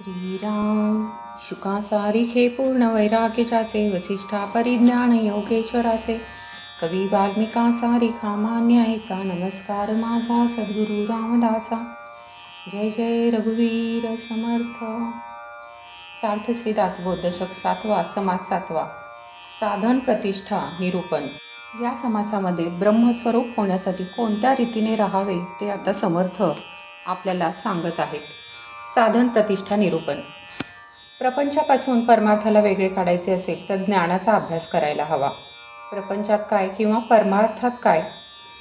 श्रीराम शुकासारिखे पूर्ण वैराग्यजाचे वसिष्ठा परिज्ञान योगेश्वराचे. कवी वाल्मिका सारिखा मान्यायचा नमस्कार माझा सद्गुरू रामदासा. जय जय रघुवीर समर्थ. सार्थ श्री दासबोध सातवा समाज सातवा. साधन प्रतिष्ठा निरूपण. या समासामध्ये ब्रह्मस्वरूप होण्यासाठी कोणत्या रीतीने राहावे ते आता समर्थ आपल्याला सांगत आहेत. साधन प्रतिष्ठा निरूपण. प्रपंचापासून परमार्थाला वेगळे काढायचे असेल तर ज्ञानाचा अभ्यास करायला हवा. प्रपंचात काय किंवा परमार्थात काय?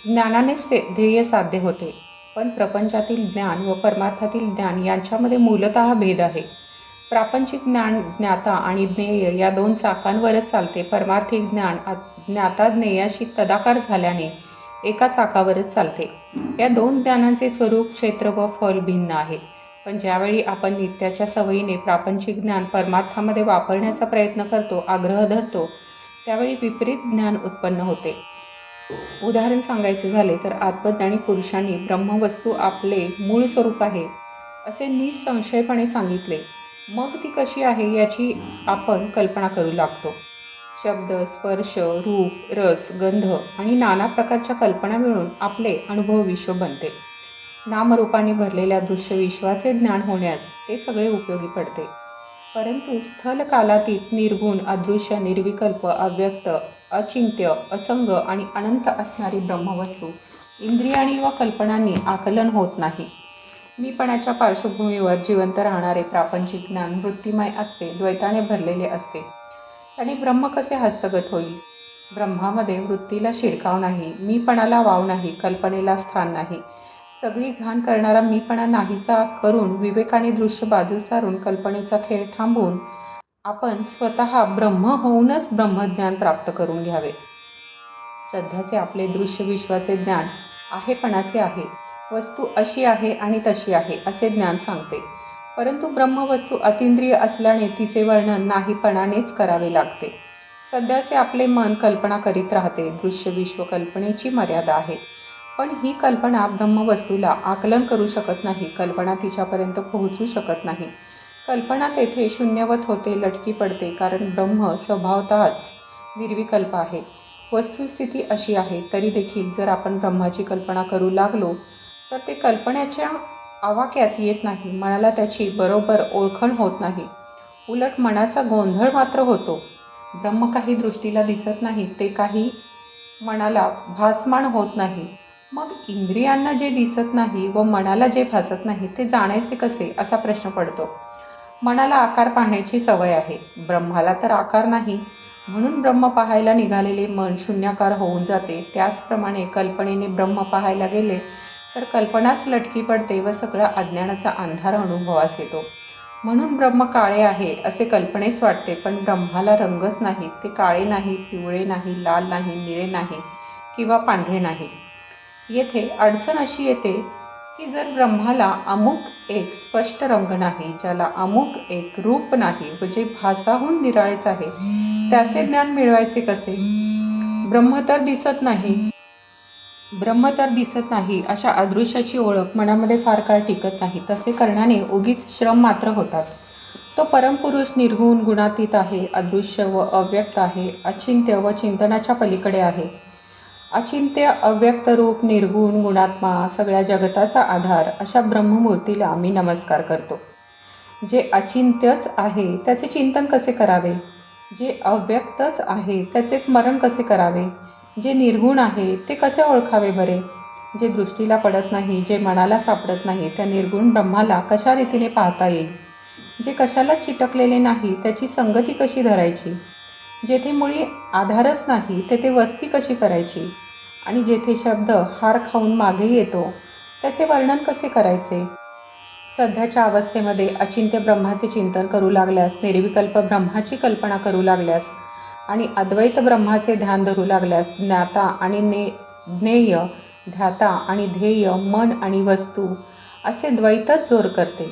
ज्ञानानेच ते ध्येय साध्य होते. पण प्रपंचातील ज्ञान व परमार्थातील ज्ञान यांच्यामध्ये मूलतः भेद आहे. प्रापंचिक ज्ञान ज्ञाता आणि ज्ञेय या दोन चाकांवरच चालते. परमार्थिक ज्ञान ज्ञाता ज्ञेयाशी तदाकार झाल्याने एका चाकावरच चालते. या दोन ज्ञानांचे स्वरूप क्षेत्र व फल भिन्न आहे. पण ज्यावेळी आपण नित्याच्या सवयीने प्रापंचिक ज्ञान परमार्थामध्ये वापरण्याचा प्रयत्न करतो आग्रह धरतो त्यावेळी विपरीत ज्ञान उत्पन्न होते. उदाहरण सांगायचे झाले तर आत्मज्ञानी पुरुषांनी ब्रह्मवस्तू आपले मूळ स्वरूप आहे असे निसंशयपणे सांगितले. मग ती कशी आहे याची आपण कल्पना करू लागतो. शब्द स्पर्श रूप रस गंध आणि नाना प्रकारच्या कल्पना मिळून आपले अनुभव विश्व बनते. नामरूपाने भरलेल्या दृश्य विश्वाचे ज्ञान होण्यास ते सगळे उपयोगी पडते. परंतु स्थल कालातीत निर्गुण अदृश्य निर्विकल्प अव्यक्त अचिंत्य असंग आणि अनंत असणारी ब्रह्मवस्तू इंद्रियाणी व कल्पनांनी आकलन होत नाही. मीपणाच्या पार्श्वभूमीवर जिवंत राहणारे प्रापंचिक ज्ञान वृत्तिमय असते द्वैताने भरलेले असते. आणि ब्रह्म कसे हस्तगत होईल? ब्रह्मामध्ये वृत्तीला शिरकाव नाही मीपणाला वाव नाही कल्पनेला स्थान नाही. सगळी घाण करणारा मीपणा नाहीसा करून विवेकाने दृश्य बाजू सारून कल्पनेचा खेळ थांबवून आपण स्वतः ब्रह्म होऊनच ब्रह्मज्ञान प्राप्त करून घ्यावे. सध्याचे आपले दृश्य विश्वाचे ज्ञान आहेपणाचे आहे. वस्तू अशी आहे आणि तशी आहे असे ज्ञान सांगते. परंतु ब्रह्मवस्तू अतिंद्रिय असल्याने तिचे वर्णन नाहीपणानेच करावे लागते. सध्याचे आपले मन कल्पना करीत राहते. दृश्य विश्व कल्पनेची मर्यादा आहे. पण ही कल्पना ब्रह्मवस्तूला आकलन करू शकत नाही कल्पना तिच्यापर्यंत पोहोचू शकत नाही. कल्पना तेथे शून्यवत होते लटकी पडते कारण ब्रह्म स्वभावतःच निर्विकल्प आहे. वस्तुस्थिती अशी आहे तरी देखील जर आपण ब्रह्माची कल्पना करू लागलो तर ते कल्पनेच्या आवाक्यात येत नाही मनाला त्याची बरोबर ओळखण होत नाही. उलट मनाचा गोंधळ मात्र होतो. ब्रह्म काही दृष्टीला दिसत नाही ते काही मनाला भासमान होत नाही. मग इंद्रियांना जे दिसत नाही व मनाला जे भासत नाही ते जाणायचे कसे? असा प्रश्न पडतो. मनाला आकार पाहण्याची सवय आहे. ब्रह्माला तर आकार नाही. म्हणून ब्रह्म पाहायला निघालेले मन शून्याकार होऊन जाते. त्याचप्रमाणे कल्पनेने ब्रह्म पाहायला गेले तर कल्पनाच लटकी पडते व सगळा अज्ञानाचा अंधार अनुभवास येतो. म्हणून ब्रह्म काळे आहे असे कल्पनेस वाटते पण ब्रह्माला रंगच नाही. ते काळे नाही पिवळे नाही लाल नाही निळे नाही किंवा पांढरे नाही. येथे अडचण अशी येते की जर ब्रह्माला अमुक एक स्पष्ट रंग नाही ज्याला अमुक एक रूप नाही व जे भासाहून निराळेच आहे त्याचे ज्ञान मिळवायचे कसे? ब्रह्म तर दिसत नाही. ब्रह्म तर दिसत नाही अशा अदृश्याची ओळख मनामध्ये फार काळ टिकत नाही. तसे करण्याने उगीच श्रम मात्र होतात. तो परमपुरुष निर्गुण गुणातीत आहे अदृश्य व अव्यक्त आहे अचिंत्य व चिंतनाच्या पलीकडे आहे. अचिंत्य अव्यक्त रूप निर्गुण गुणात्मा सगळ्या जगताचा आधार अशा ब्रह्ममूर्तीला मी नमस्कार करतो. जे अचिंत्यच आहे त्याचे चिंतन कसे करावे? जे अव्यक्तच आहे त्याचे स्मरण कसे करावे? जे निर्गुण आहे ते कसे ओळखावे बरे? जे दृष्टीला पडत नाही जे मनाला सापडत नाही त्या निर्गुण ब्रह्माला कशा रीतीने पाहता येईल? जे कशाला चिटकलेले नाही त्याची संगती कशी धरायची? जेथे मुळी आधारच नाही तेथे वस्ती कशी करायची? आणि जेथे शब्द हार खाऊन मागे येतो त्याचे वर्णन कसे करायचे? सध्याच्या अवस्थेमध्ये अचिंत्य ब्रह्माचे चिंतन करू लागल्यास निर्विकल्प ब्रह्माची कल्पना करू लागल्यास आणि अद्वैत ब्रह्माचे ध्यान धरू लागल्यास ज्ञाता आणि ने ज्ञेय ध्याता आणि ध्येय मन आणि वस्तू असे द्वैतच जोर करते.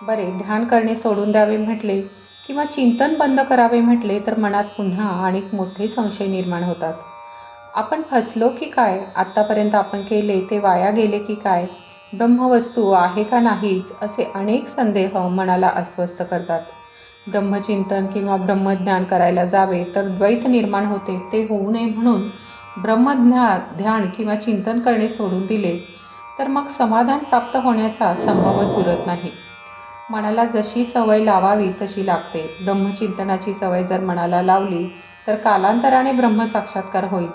बरे ध्यान करणे सोडून द्यावे म्हटले किंवा चिंतन बंद करावे म्हटले तर मनात पुन्हा अनेक मोठे संशय निर्माण होतात. आपण फसलो की काय? आत्तापर्यंत आपण केले ते वाया गेले की काय? ब्रह्मवस्तू आहे का नाहीच असे अनेक संदेह मनाला अस्वस्थ करतात. ब्रह्मचिंतन किंवा ब्रह्मज्ञान करायला जावे तर द्वैत निर्माण होते ते होऊ नये म्हणून ब्रह्मज्ञा ध्यान किंवा चिंतन करणे सोडून दिले तर मग समाधान प्राप्त होण्याचा संभवच उरत नाही. मनाला जशी सवय लावावी तशी लागते. ब्रह्मचिंतनाची सवय जर मनाला लावली तर कालांतराने ब्रह्मसाक्षात्कार होईल.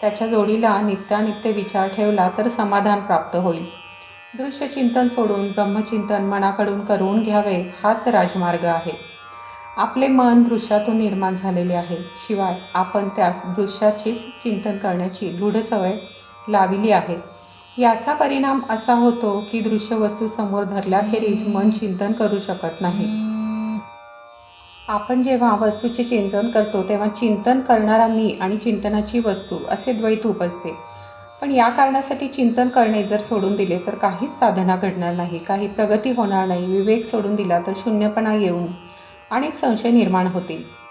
त्याच्या जोडीला नित्यानित्य विचार ठेवला तर समाधान प्राप्त होईल. दृश्य चिंतन सोडून ब्रह्मचिंतन मनाकडून करून घ्यावे हाच राजमार्ग आहे. आपले मन दृश्यातून निर्माण झालेले आहे. शिवाय आपण त्यास दृश्याचीच चिंतन करण्याची दृढ सवय लाविली आहे. याचा परिणाम असा होतो की दृश्य वस्तू समोर धरल्याखेरीज मन चिंतन करू शकत नाही. आपण जेव्हा वस्तूचे चिंतन करतो तेव्हा चिंतन करणारा मी आणि चिंतनाची वस्तू असे द्वैत उपजते. पण या कारणासाठी चिंतन करणे जर सोडून दिले तर काहीच साधना घडणार नाही. काही प्रगती होणार नाही. विवेक सोडून दिला तर शून्यपणा येऊन अनेक संशय निर्माण होतील.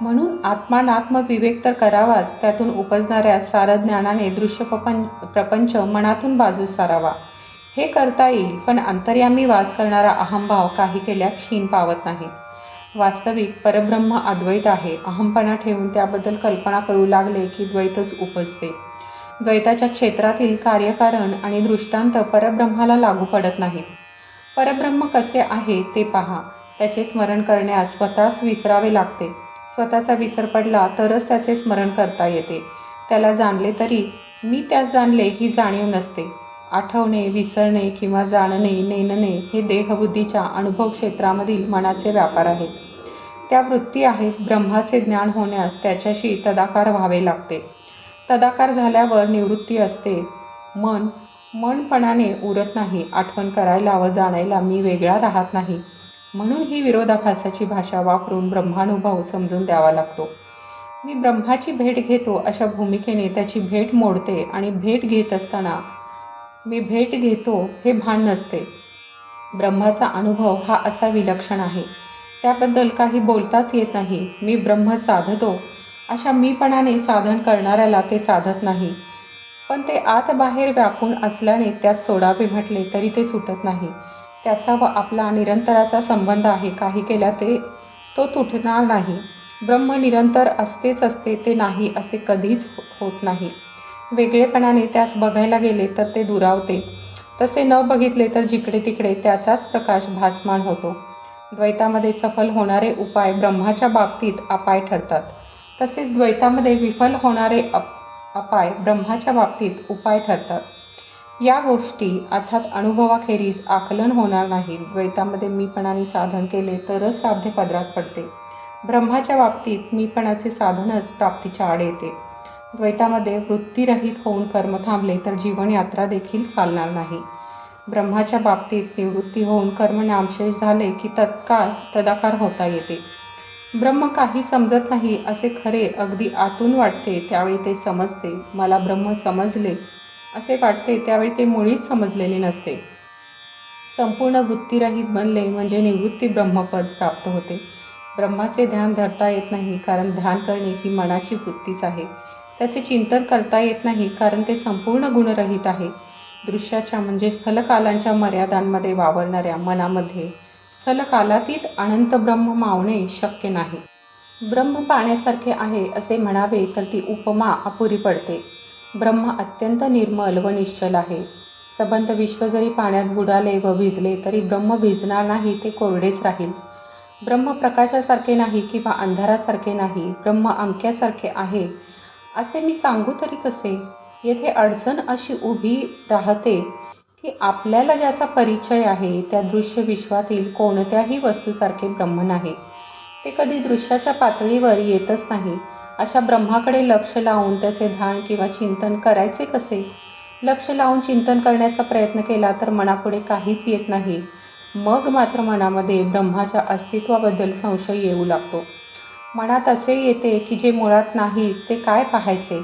म्हणून आत्मानात्म विवेक तर करावाच त्यातून उपजणाऱ्या सारज्ञानाने दृश्य प्रपंच प्रपंच मनातून बाजू सारावा. हे करता येईल पण अंतर्यामी वास करणारा अहंभाव काही केल्या क्षीण पावत नाही. वास्तविक परब्रह्म अद्वैत आहे. अहंपणा ठेवून त्याबद्दल कल्पना करू लागले की द्वैतच उपजते. द्वैताच्या क्षेत्रातील कार्यकारण आणि दृष्टांत परब्रह्माला लागू पडत नाहीत. परब्रह्म कसे आहे ते पहा. त्याचे स्मरण करण्यास स्वतःच विसरावे लागते. स्वतःचा विसर पडला तरच त्याचे स्मरण करता येते. त्याला जाणले तरी मी त्यास जाणले ही जाणीव नसते. आठवणे विसरणे किंवा जाणणे नेणणे हे देहबुद्धीच्या अनुभव क्षेत्रामधील मनाचे व्यापार आहेत. त्या वृत्ती आहेत ब्रह्माचे ज्ञान होण्यास त्याच्याशी तदाकार व्हावे लागते. तदाकार झाल्यावर निवृत्ती असते. मन मनपणाने उरत नाही आठवण करायला व जाणायला मी वेगळा राहत नाही. म्हणून ही विरोधाभासाची भाषा वापरून ब्रह्मानुभव समजून द्यावा लागतो. मी ब्रह्माची भेट घेतो अशा भूमिकेने त्याची भेट मोडते आणि भेट घेत असताना मी भेट घेतो हे भान नसते. ब्रह्माचा अनुभव हा असा विलक्षण आहे. त्याबद्दल काही बोलताच येत नाही. मी ब्रह्म साधतो. अशा मीपणाने साधन करणाऱ्याला ते साधत नाही. पण ते आत बाहेर व्यापून असल्याने त्यास सोडावे म्हटले तरी ते सुटत नाही. त्याचा व आपला निरंतराचा संबंध आहे. काही केल्या ते तो तुटणार नाही. ब्रह्म निरंतर असतेच असते ते नाही असे कधीच हो-, होत नाही. वेगळेपणाने त्यास बघायला गेले तर ते दुरावते. तसे न बघितले तर जिकडे तिकडे त्याचाच प्रकाश भासमान होतो. द्वैतामध्ये सफल होणारे उपाय ब्रह्माच्या बाबतीत अपाय ठरतात. तसेच द्वैतामध्ये विफल होणारे अप अपाय ब्रह्माच्या बाबतीत उपाय ठरतात. या गोष्टी अर्थात अनुभवाखेरीज आकलन होणार नाही. द्वैतामध्ये मीपणाने साधन केले तरच साध्य पदरात पडते. ब्रह्माच्या बाबतीत मीपणाचे साधनच प्राप्तीच्या आड येते. द्वैतामध्ये वृत्तीरहित होऊन कर्म थांबले तर जीवनयात्रा देखील चालणार नाही. ब्रह्माच्या बाबतीत निवृत्ती होऊन कर्म नामशेष झाले की तत्काळ तदाकार होता येते. ब्रह्म काही समजत नाही असे खरे अगदी आतून वाटते त्यावेळी ते समजते. मला ब्रह्म समजले असे वाटते त्यावेळी ते मुळीच समजलेले नसते. संपूर्ण वृत्तीरहित बनले म्हणजे निवृत्ती ब्रह्मपद प्राप्त होते. ब्रह्माचे ध्यान धरता येत नाही कारण ध्यान करणे ही मनाची वृत्तीच आहे. त्याचे चिंतन करता येत नाही कारण ते संपूर्ण गुणरहित आहे. दृश्याच्या म्हणजे स्थलकालांच्या मर्यादांमध्ये वावरणाऱ्या मनामध्ये स्थलकालातीत अनंत ब्रह्म मावणे शक्य नाही. ब्रह्म पाण्यासारखे आहे असे म्हणावे तर ती उपमा अपुरी पडते. ब्रह्म अत्यंत निर्मल व निश्चल आहे. सबंध विश्व जरी पाण्यात बुडाले व भिजले तरी ब्रह्म भिजणार नाही ते कोरडेच राहील. ब्रह्म प्रकाशासारखे नाही किंवा अंधारासारखे नाही ब्रह्म अमक्यासारखे आहे. असे मी सांगू तरी कसे? येथे अडचण अशी उभी राहते की आपल्याला ज्याचा परिचय आहे त्या दृश्य विश्वातील कोणत्याही वस्तूसारखे ब्रह्म नाही. ते कधी दृश्याच्या पातळीवर येतच नाही. अशा ब्रह्माकडे लक्ष लावून त्याचे ध्यान किंवा चिंतन करायचे कसे? लक्ष लावून चिंतन करण्याचा प्रयत्न केला तर मनापुढे काहीच येत नाही. मग मात्र मनामध्ये ब्रह्माच्या अस्तित्वाबद्दल संशय येऊ लागतो. मनात असे येते की जे मुळात नाहीच ते काय पाहायचे?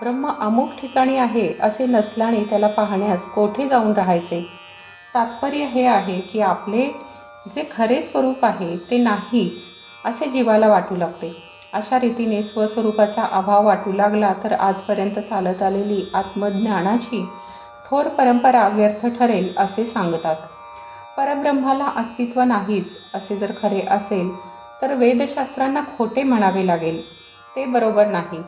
ब्रह्म अमुक ठिकाणी आहे असे नसल्याने त्याला पाहण्यास कोठे जाऊन राहायचे? तात्पर्य हे आहे की आपले जे खरे स्वरूप आहे ते नाहीच असे जीवाला वाटू लागते. अशा रीतीने स्वस्वरूपाचा अभाव वाटू लागला तर आजपर्यंत चालत आलेली आत्मज्ञानाची थोर परंपरा व्यर्थ ठरेल असे सांगतात. परब्रह्माला अस्तित्व नाहीच असे जर खरे असेल तर वेदशास्त्रांना खोटे म्हणावे लागेल. ते बरोबर नाही.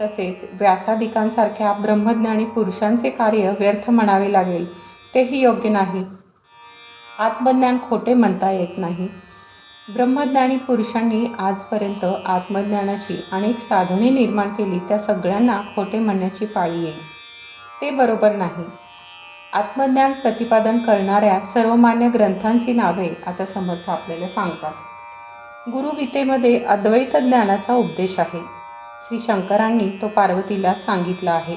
तसेच व्यासादिकांसारख्या ब्रह्मज्ञानी पुरुषांचे कार्य व्यर्थ म्हणावे लागेल तेही योग्य नाही. आत्मज्ञान खोटे म्हणता येत नाही. ब्रह्मज्ञानी पुरुषांनी आजपर्यंत आत्मज्ञानाची अनेक साधने निर्माण केली त्या सगळ्यांना खोटे म्हणण्याची पाळी येईल. ते बरोबर नाही. आत्मज्ञान प्रतिपादन करणाऱ्या सर्वमान्य ग्रंथांची नावे आता समर्थ आपल्याला सांगतात. गुरुगीतेमध्ये अद्वैत ज्ञानाचा उपदेश आहे. श्री शंकरांनी तो पार्वतीला सांगितला आहे.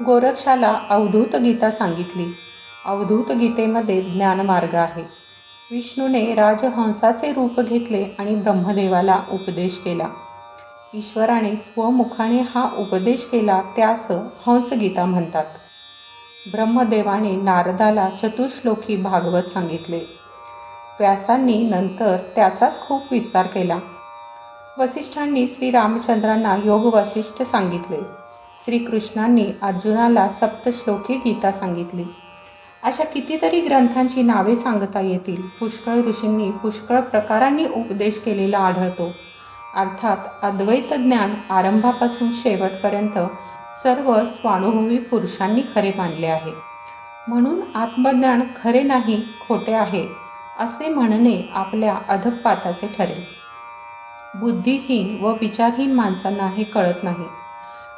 गोरक्षाला अवधूत गीता सांगितली. अवधूत गीतेमध्ये ज्ञानमार्ग आहे. विष्णूने राजहंसाचे रूप घेतले आणि ब्रह्मदेवाला उपदेश केला. ईश्वराने स्वमुखाने हा उपदेश केला त्यास हंसगीता म्हणतात. ब्रह्मदेवाने नारदाला चतुश्लोकी भागवत सांगितले. व्यासांनी नंतर त्याचाच खूप विस्तार केला. वसिष्ठांनी श्रीरामचंद्रांना योग वशिष्ठ सांगितले. श्रीकृष्णांनी अर्जुनाला सप्तश्लोकी गीता सांगितली. अशा कितीतरी ग्रंथांची नावे सांगता येतील. पुष्कळ ऋषींनी पुष्कळ प्रकारांनी उपदेश केलेला आढळतो. अर्थात अद्वैत ज्ञान आरंभापासून शेवटपर्यंत सर्व स्वानुभवी पुरुषांनी खरे मानले आहे. म्हणून आत्मज्ञान खरे नाही खोटे आहे असे म्हणणे आपल्या अधपाताचे ठरेल. बुद्धिहीन व विचारहीन माणसांना हे कळत नाही.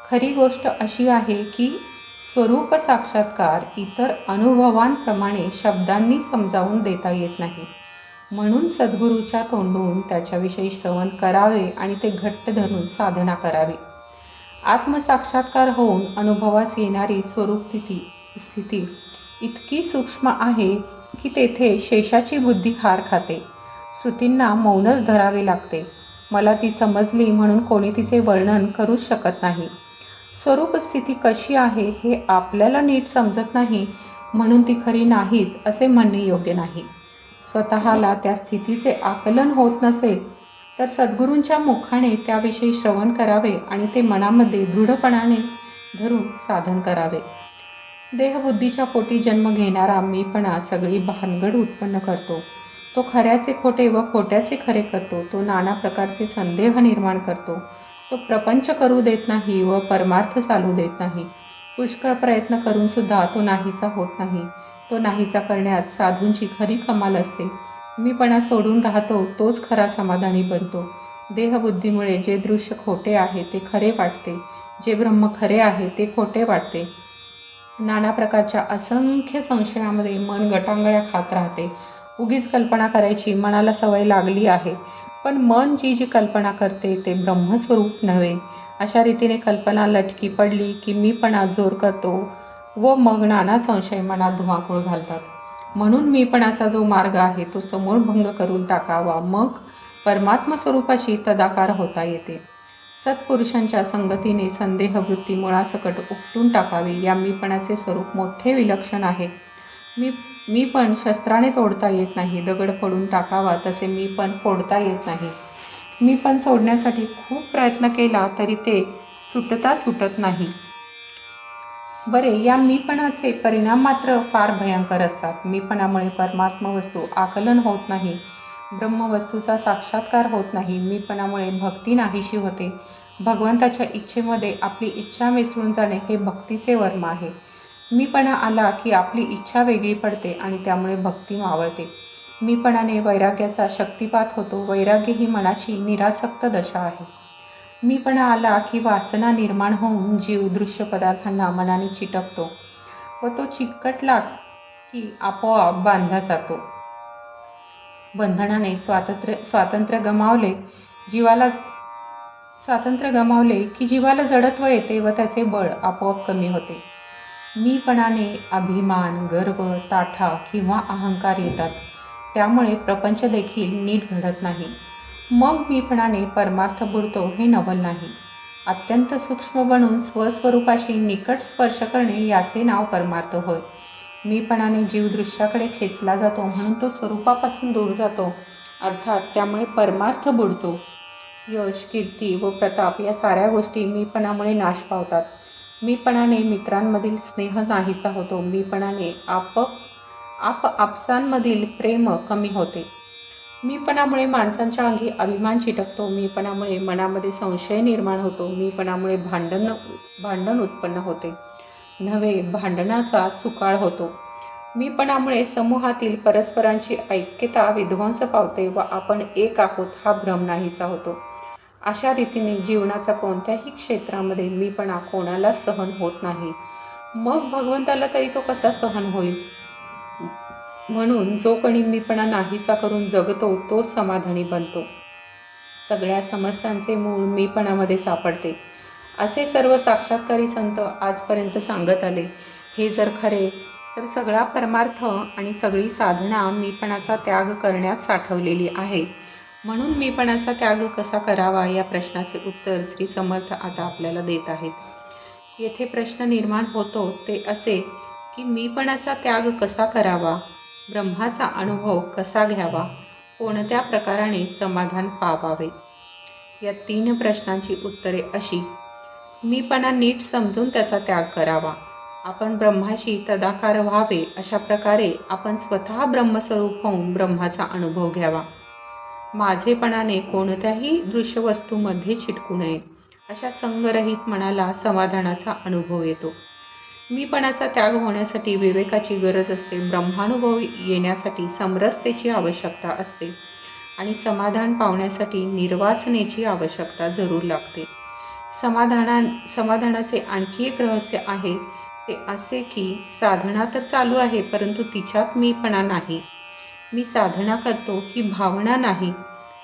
खरी गोष्ट अशी आहे की स्वरूप साक्षात्कार इतर अनुभवांप्रमाणे शब्दांनी समजावून देता येत नाही. म्हणून सद्गुरूच्या तोंडून त्याच्याविषयी श्रवण करावे आणि ते घट्ट धरून साधना करावी. आत्मसाक्षात्कार होऊन अनुभवास येणारी स्वरूप तिथी स्थिती इतकी सूक्ष्म आहे की तेथे शेषाची बुद्धी हार खाते. श्रुतींना मौनच धरावे लागते. मला ती समजली म्हणून कोणी तिचे वर्णन करूच शकत नाही. स्वरूप स्थिती कशी आहे हे आपल्याला नीट समजत नाही म्हणून ती खरी नाहीच असे म्हणणे योग्य नाही. स्वतःला त्या स्थितीचे आकलन होत नसेल तर सद्गुरूंच्या मुखाने त्याविषयी श्रवण करावे आणि ते मनामध्ये दृढपणाने धरून साधन करावे. देहबुद्धीच्या पोटी जन्म घेणारा मीपणा सगळी भानगड उत्पन्न करतो. तो खऱ्याचे खोटे व खोट्याचे खरे करतो. तो नाना प्रकारचे संदेह निर्माण करतो. तो प्रपंच करू देत नाही व परमार्थ चालू देत नाही. पुष्कळ प्रयत्न करून सुद्धा तो नाहीसा होत नाही. तो नाहीसा करण्यात साधूंची खरी कमाल असते. मीपणा सोडून राहतो तोच खरा समाधानी बनतो. देहबुद्धीमुळे जे दृश्य खोटे आहे ते खरे वाटते. जे ब्रह्म खरे आहे ते खोटे वाटते. नाना प्रकारच्या असंख्य संशयामध्ये मन गटांगळ्या खात राहते. उगीच कल्पना करायची मनाला सवय लागली आहे. पण मन जी जी कल्पना करते ते ब्रह्मस्वरूप नव्हे. अशा रीतीने कल्पना लटकी पडली की मीपणा जोर करतो व मग नाना संशय मनात धुमाकूळ घालतात. म्हणून मीपणाचा जो मार्ग आहे तो समूळ भंग करून टाकावा. मग परमात्म स्वरूपाशी तदाकार होता येते. सत्पुरुषांच्या संगतीने संदेहवृत्ती मुळासकट उपटून टाकावी या मीपणाचे स्वरूप मोठे विलक्षण आहे. मी मी पण शस्त्राने तोडता येत नाही. दगड पडून टाकावा तसे मी पण फोडता येत नाही. मी पण सोडण्यासाठी खूप प्रयत्न केला तरी ते सुटता सुटत नाही. बरे या मीपणाचे परिणाम मात्र फार भयंकर असतात. मीपणामुळे परमात्मा वस्तू आकलन होत नाही. ब्रह्मवस्तूचा साक्षात्कार होत नाही. मीपणामुळे भक्ती नाहीशी होते. भगवंताच्या इच्छेमध्ये आपली इच्छा मिसळून जाणे हे भक्तीचे वर्म आहे. मीपणा आला की आपली इच्छा वेगळी पडते आणि त्यामुळे भक्ती मावळते. मीपणाने वैराग्याचा शक्तिपात होतो. वैराग्य ही मनाची निरासक्त दशा आहे. मीपणा आला की वासना निर्माण होऊन जीव दृश्य पदार्थांना मनाने चिटकतो व तो चिकटला की आपोआप बांधला जातो. बंधनाने स्वातंत्र्य स्वातंत्र्य गमावले जीवाला स्वातंत्र्य गमावले की जीवाला जडत्व येते व त्याचे बळ आपोआप कमी होते. मीपणाने अभिमान गर्व ताठा किंवा अहंकार येतात. त्यामुळे प्रपंच देखील नीट घडत नाही. मग मीपणाने परमार्थ बुडतो हे नवल नाही. अत्यंत सूक्ष्म बनून स्वस्वरूपाशी निकट स्पर्श करणे याचे नाव परमार्थ होय. मीपणाने जीव दृश्याकडे खेचला जातो म्हणून तो स्वरूपापासून दूर जातो. अर्थात त्यामुळे परमार्थ बुडतो. यश कीर्ती व प्रताप या साऱ्या गोष्टी मीपणामुळे नाश पावतात. मीपणाने मित्रांमधील स्नेह नाहीसा होतो. मीपणाने आप आप आपसांमधील प्रेम कमी होते. मीपणामुळे माणसांच्या अंगी अभिमान चिटकतो. मीपणामुळे मनामध्ये संशय निर्माण होतो. मीपणामुळे भांडण भांडण उत्पन्न होते. नव्हे भांडणाचा सुकाळ होतो. मीपणामुळे समूहातील परस्परांची ऐक्यता विध्वंस पावते व आपण एक आहोत हा भ्रम नाहीसा होतो. अशा रीतीने जीवनाचा कोणत्याही क्षेत्रामध्ये मीपणा कोणाला सहन होत नाही. मग भगवंताला तरी तो कसा सहन होईल? म्हणून जो कोणी मीपणा नाहीसा करून जगतो तोच समाधानी बनतो. सगळ्या समस्यांचे मूळ मीपणामध्ये सापडते. असे सर्व साक्षात्कारी संत आजपर्यंत सांगत आले. हे जर खरे तर सगळा परमार्थ आणि सगळी साधना मीपणाचा त्याग करण्यात साठवलेली आहे. म्हणून मीपणाचा त्याग कसा करावा या प्रश्नाचे उत्तर श्री समर्थ आता आपल्याला देत आहेत. येथे प्रश्न निर्माण होतो ते असे की मीपणाचा त्याग कसा करावा? ब्रह्माचा अनुभव कसा घ्यावा? कोणत्या प्रकाराने समाधान पावावे? या तीन प्रश्नांची उत्तरे अशी. मीपणा नीट समजून त्याचा त्याग करावा. आपण ब्रह्माशी तदाकार व्हावे अशा प्रकारे आपण स्वतः ब्रह्मस्वरूप होऊन ब्रह्माचा अनुभव घ्यावा. माझेपणाने कोणत्याही दृश्यवस्तूमध्ये चिटकू नये. अशा संगरहित मनाला समाधानाचा अनुभव येतो. मीपणाचा त्याग होण्यासाठी विवेकाची गरज असते. ब्रह्मानुभव येण्यासाठी समरसतेची आवश्यकता असते आणि समाधान पावण्यासाठी निर्वासनेची आवश्यकता जरूर लागते. समाधाना समाधानाचे आणखी एक रहस्य आहे. ते असे की साधना तर चालू आहे परंतु तिच्यात मीपणा नाही. मी साधना करतो ही भावना नाही.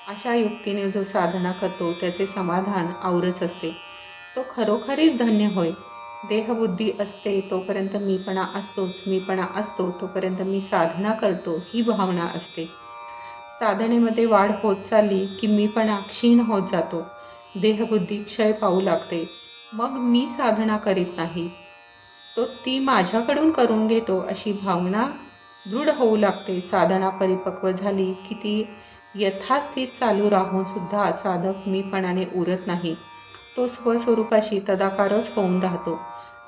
अशा युक्तीने जो साधना करतो त्याचे समाधान आवरच असते. तो खरोखरीच धन्य होय. देहबुद्धी असते तोपर्यंत मीपणा असतोच मीपणा असतो तोपर्यंत मी साधना करतो ही भावना असते. साधनेमध्ये वाढ होत चालली की मीपणा क्षीण होत जातो. देहबुद्धी क्षय पाहू लागते. मग मी साधना करीत नाही. तो ती माझ्याकडून करून घेतो अशी भावना दृढ होऊ लागते. साधना परिपक्व झाली की ती यथास्थित चालू राहून सुद्धा साधक मीपणाने उरत नाही. तो स्वस्वरूपाशी तदाकारच होऊन राहतो.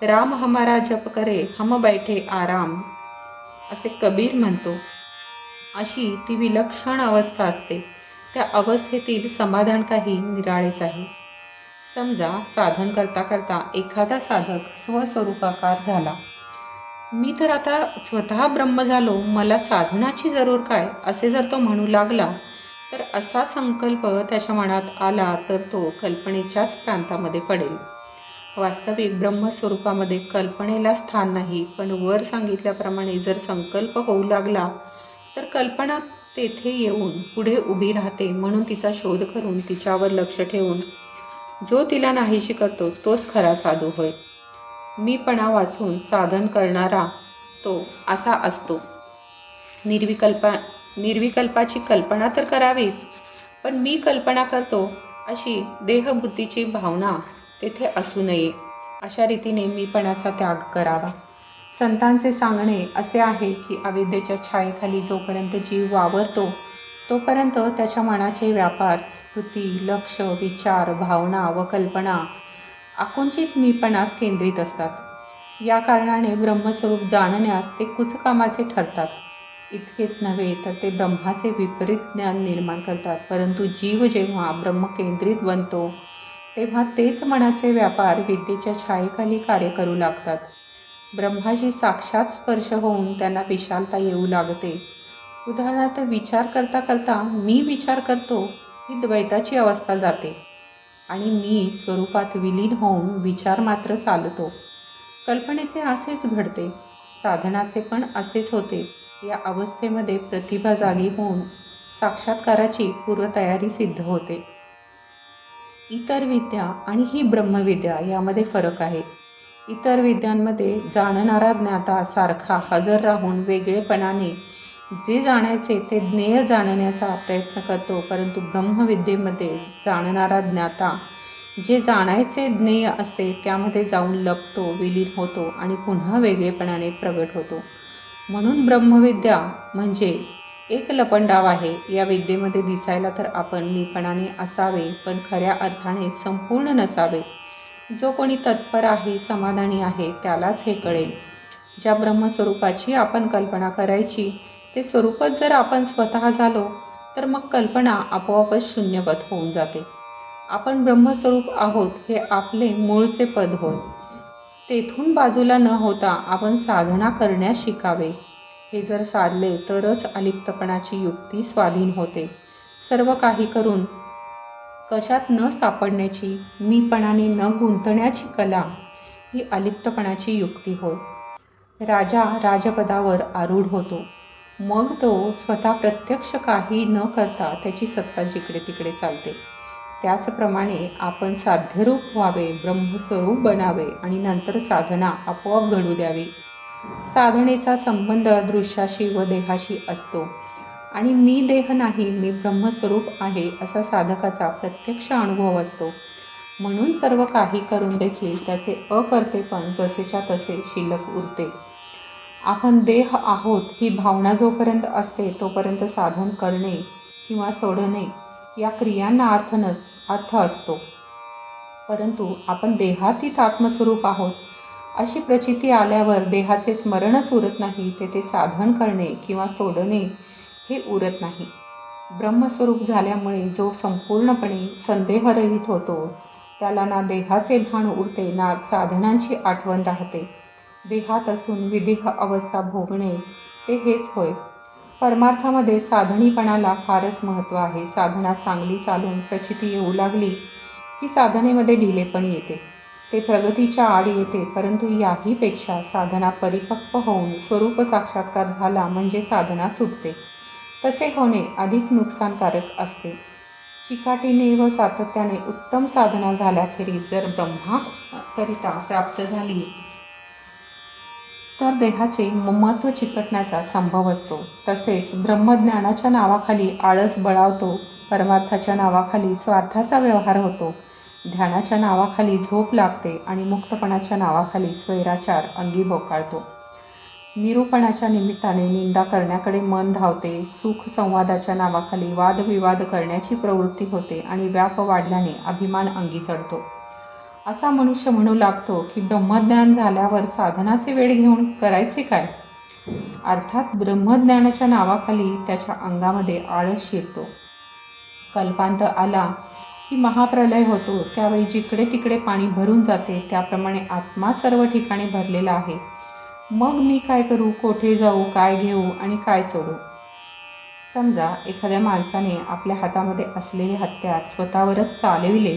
राम हमारा जप करे हम बैठे आराम असे कबीर म्हणतो. अशी ती विलक्षण अवस्था असते. त्या अवस्थेतील समाधान काही निराळेच आहे. समजा साधन करता करता एखादा साधक स्वस्वरूपाकार झाला. मी तर आता स्वतः ब्रह्म झालो मला साधनाची जरूर काय असे जर तो म्हणू लागला तर असा संकल्प त्याच्या मनात आला तर तो कल्पनेच्याच प्रांतामध्ये पडेल. वास्तविक ब्रह्मस्वरूपामध्ये कल्पनेला स्थान नाही पण वर सांगितल्याप्रमाणे जर संकल्प होऊ लागला तर कल्पना तेथे येऊन पुढे उभी राहते म्हणून तिचा शोध करून तिच्यावर लक्ष ठेवून जो तिला नाहीशी करतो तोच खरा साधू होय. मीपणा वाचून साधन करणारा तो असा असतो. निर्विकल्पा निर्विकल्पाची कल्पना तर करावीच पण मी कल्पना करतो अशी देहबुद्धीची भावना तेथे असू नये. अशा रीतीने मीपणाचा त्याग करावा. संतांचे सांगणे असे आहे की अविद्येच्या छायेखाली जोपर्यंत जीव वावरतो तोपर्यंत त्याच्या मनाचे व्यापार स्मृती लक्ष विचार भावना व कल्पना आकुंचित मीपणात केंद्रित असतात. या कारणाने ब्रह्मस्वरूप जाणण्यास ते कुचकामाचे ठरतात. इतकेच नव्हे तर ते ब्रह्माचे विपरीत ज्ञान निर्माण करतात. परंतु जीव जेव्हा ब्रह्मकेंद्रित बनतो तेव्हा तेच मनाचे व्यापार विद्येच्या छायेखाली कार्य करू लागतात. ब्रह्माशी साक्षात स्पर्श होऊन त्यांना विशालता येऊ लागते. उदाहरणार्थ विचार करता करता मी विचार करतो ही द्वैताची अवस्था जाते. आणि मी स्वरूपात विलीन होऊन विचार मात्र चालतो. कल्पनेचे असेच घडते साधनाचे पण असेच होते. या अवस्थेमध्ये प्रतिभा जागी होऊन साक्षात्काराची पूर्वतयारी सिद्ध होते. इतर विद्या आणि ही ब्रह्मविद्या यामध्ये फरक आहे. इतर विद्यांमध्ये जाणणारा ज्ञाता सारखा हजर राहून वेगळेपणाने जे जाणायचे ते ज्ञेय जाणण्याचा प्रयत्न करतो परंतु ब्रह्मविद्येमध्ये जाणणारा ज्ञाता जे जाणायचे ज्ञेय असते त्यामध्ये जाऊन लपतो विलीन होतो आणि पुन्हा वेगळेपणाने प्रगट होतो. म्हणून ब्रह्मविद्या म्हणजे एक लपंडाव आहे. या विद्येमध्ये दिसायला तर आपण मीपणाने असावे पण खऱ्या अर्थाने संपूर्ण नसावे. जो कोणी तत्पर आहे समाधानी आहे त्यालाच हे कळेल. ज्या ब्रह्मस्वरूपाची आपण कल्पना करायची ते स्वरूपच जर आपण स्वतः झालो तर मग कल्पना आपोआपच शून्यपद होऊन जाते. आपण ब्रह्मस्वरूप आहोत हे आपले मूळचे पद होय. तेथून बाजूला न होता आपण साधना करण्यास शिकावे. हे जर साधले तरच अलिप्तपणाची युक्ती स्वाधीन होते. सर्व काही करून कशात न सापडण्याची मीपणाने न गुंतण्याची कला ही अलिप्तपणाची युक्ती होय. राजा राजपदावर आरूढ होतो. मग तो स्वतः प्रत्यक्ष काही न करता त्याची सत्ता जिकडे तिकडे चालते. त्याचप्रमाणे आपण साध्यरूप व्हावे ब्रह्मस्वरूप बनावे आणि नंतर साधना आपोआप घडू द्यावी. साधनेचा संबंध दृश्याशी व देहाशी असतो. आणि मी देह नाही मी ब्रह्मस्वरूप आहे असा साधकाचा प्रत्यक्ष अनुभव असतो. म्हणून सर्व काही करून देखील त्याचे अकर्तेपण जसेच्या तसे शिल्लक उरते. आपण देह आहोत ही भावना जोपर्यंत असते तोपर्यंत साधन करणे किंवा सोडणे या क्रियांना अर्थ न अर्थ असतो. परंतु आपण देहातीत आत्मस्वरूप आहोत अशी प्रचिती आल्यावर देहाचे स्मरणच उरत नाही तेथे साधन करणे किंवा सोडणे हे उरत नाही. ब्रह्मस्वरूप झाल्यामुळे जो संपूर्णपणे संदेहरहित होतो त्याला ना देहाचे भान उरते ना साधनांची आठवण राहते. देहात असून विदेह अवस्था भोगणे ते हेच होय. परमार्थामध्ये साधनीपणाला फारच महत्त्व आहे. साधना चांगली चालून प्रचिती येऊ लागली की साधनेमध्ये ढिलेपण येते. ते प्रगतीच्या आड येते परंतु याहीपेक्षा साधना परिपक्व होऊन स्वरूप साक्षात्कार झाला म्हणजे साधना सुटते. तसे होणे अधिक नुकसानकारक असते. चिकाटीने व सातत्याने उत्तम साधना झाल्याखेरीज जर ब्रह्माकरिता प्राप्त झाली तर देहाचे महत्त्व चिकटण्याचा संभव असतो. तसेच ब्रह्मज्ञानाच्या नावाखाली आळस बळावतो परमार्थाच्या नावाखाली स्वार्थाचा व्यवहार होतो. ध्यानाच्या नावाखाली झोप लागते आणि मुक्तपणाच्या नावाखाली स्वैराचार अंगी बोकाळतो. निरूपणाच्या निमित्ताने निंदा करण्याकडे मन धावते सुख संवादाच्या नावाखाली वादविवाद करण्याची प्रवृत्ती होते आणि व्याप वाढल्याने अभिमान अंगी चढतो. असा मनुष्य म्हणू लागतो की ब्रह्मज्ञान झाल्यावर साधनाचे वेळ घेऊन करायचे काय? अर्थात ब्रह्मज्ञानाच्या नावाखाली त्याच्या अंगामध्ये आळस शिरतो. कल्पांत आला की महाप्रलय होतो. त्यावेळी जिकडे तिकडे पाणी भरून जाते त्याप्रमाणे आत्मा सर्व ठिकाणी भरलेला आहे. मग मी काय करू? कोठे जाऊ? काय घेऊ? आणि काय सोडू? समजा एखाद्या माणसाने आपल्या हातामध्ये असलेले हत्यार स्वतःवरच चालविले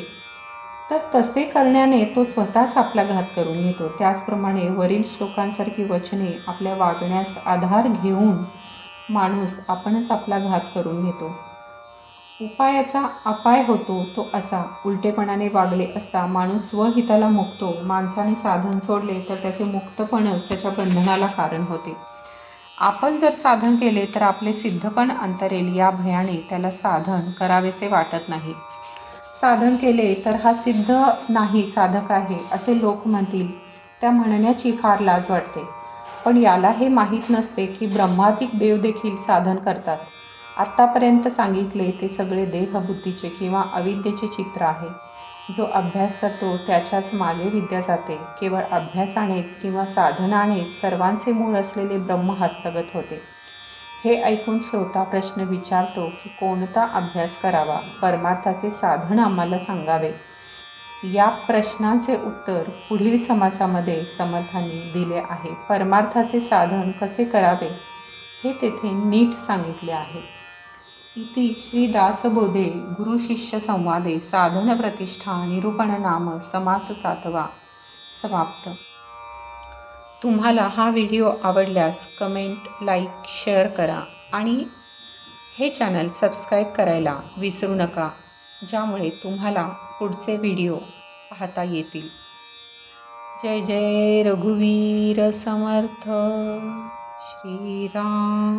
तर तसे करण्याने तो स्वतःच आपला घात करून घेतो. त्याचप्रमाणे वरील श्लोकांसारखी वचने आपल्या वागण्यास आधार घेऊन माणूस आपणच आपला घात करून घेतो. उपायाचा अपाय होतो तो असा उलटेपणाने वागले असता माणूस स्वहिताला मुक्तो. माणसाने साधन सोडले तर त्याचे मुक्तपणच त्याच्या बंधनाला कारण होते. आपण जर साधन केले तर आपले सिद्धपण अंतरेल या भयाने त्याला साधन करावेसे वाटत नाही. साधन केले तर हा सिद्ध नाही साधक आहे असे लोक म्हणतील. त्या म्हणण्याची फार लाज वाटते. पण याला हे माहीत नसते की ब्रह्माधिक देव देखील साधन करतात. आत्तापर्यंत सांगितले ते सगळे देहबुद्धीचे किंवा अविद्येचे चित्र आहे. जो अभ्यास करतो त्याच्याच मागे विद्या जाते. केवळ अभ्यासानेच किंवा साधनानेच सर्वांचे मूळ असलेले ब्रह्म हस्तगत होते. हे ऐकून श्रोता प्रश्न विचारतो की कोणता अभ्यास करावा? परमार्थाचे साधन आम्हाला सांगावे. या प्रश्नाचे उत्तर पुढील समासामध्ये समर्थांनी दिले आहे. परमार्थाचे साधन कसे करावे? हे तेथे नीट सांगितले आहे. इति श्री दासबोधे गुरुशिष्य संवादे साधन प्रतिष्ठा निरूपण नाम समास सातवा. समाप्त. तुम्हाला हा व्हिडिओ आवडल्यास कमेंट लाईक शेअर करा आणि हे चॅनल सबस्क्राईब करायला विसरू नका ज्यामुळे तुम्हाला पुढचे व्हिडिओ पाहता येतील. जय जय रघुवीर समर्थ श्रीराम.